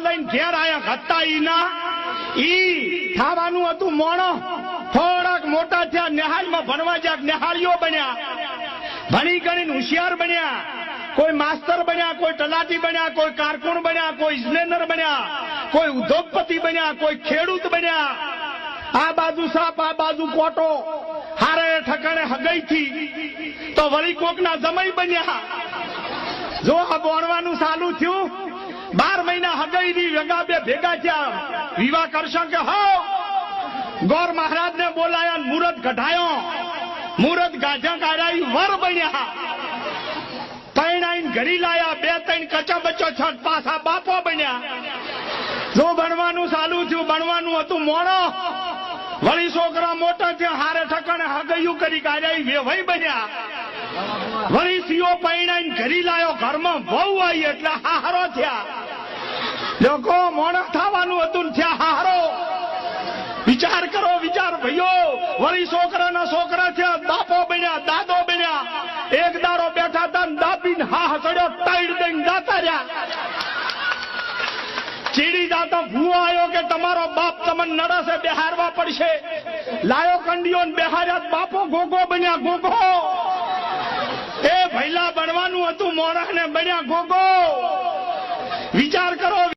લઈને ઘેર આયા હતા ઈ ના ઈ ખાવાનું હતું મોણો. થોડાક મોટા થયા નિહાળમાં ભણવા જ્યાં નિહાળીઓ બન્યા. ભણી ગણીને હોશિયાર બન્યા. કોઈ માસ્તર બન્યા, કોઈ તલાટી બન્યા, કોઈ કારકુન બન્યા, કોઈ ઇજનેર બન્યા, કોઈ ઉદ્યોગપતિ બન્યા, કોઈ ખેડૂત બન્યા. આ બાજુ સાપ, આ બાજુ કોટો. હારે ઠકાણે હગઈ થી. તો વળી કોકના જમઈ બન્યા. જો આ બોણવાનું ચાલુ થયું ની વેગા બે ભેગા થયા. વિવાહ કરશો કે હો? ગોર મહારાજ ને બોલાયા મુહૂર્ત કઢાયો મુહૂર્ત ગાજા કાઢાઈ વર બન્યા. પૈણાઈને ઘરી લાયા, બે ત્રણ કચા બચો છઠ પાછા બાપો બન્યા. જો ભણવાનું ચાલુ થયું, ભણવાનું હતું મોણો વળી છોકરા મોટા થયા, હારે ઠકાણે હગૈયું કરી કાઢ્યા વેવાઈ બન્યા. વળી સીઓ પૈણાઈને ઘરી લાયો, ઘરમાં વહુ આવી એટલે હારો થયા. લોકો મોણા થવાનું હતું હારો. વિચાર કરો, વિચાર ભઈઓ. વળી છોકરાના છોકરા થયા, દાપો બન્યા, દાદો બન્યા. એક દારો બેઠા હતા દાપીને હા હસડ્યો ટાઈડ દઈને દાતા રહ્યા. ચીડી જાતો ભૂ આવ્યો કે તમારો બાપ તમને નડસે બેહારવા પડશે. લાયો કંડીઓ બેહાર્યા, બાપો ગોગો બન્યા, ગોગો. એ ભૈલા બનવાનું હતું મોરા ને બન્યા, ગોગો. વિચાર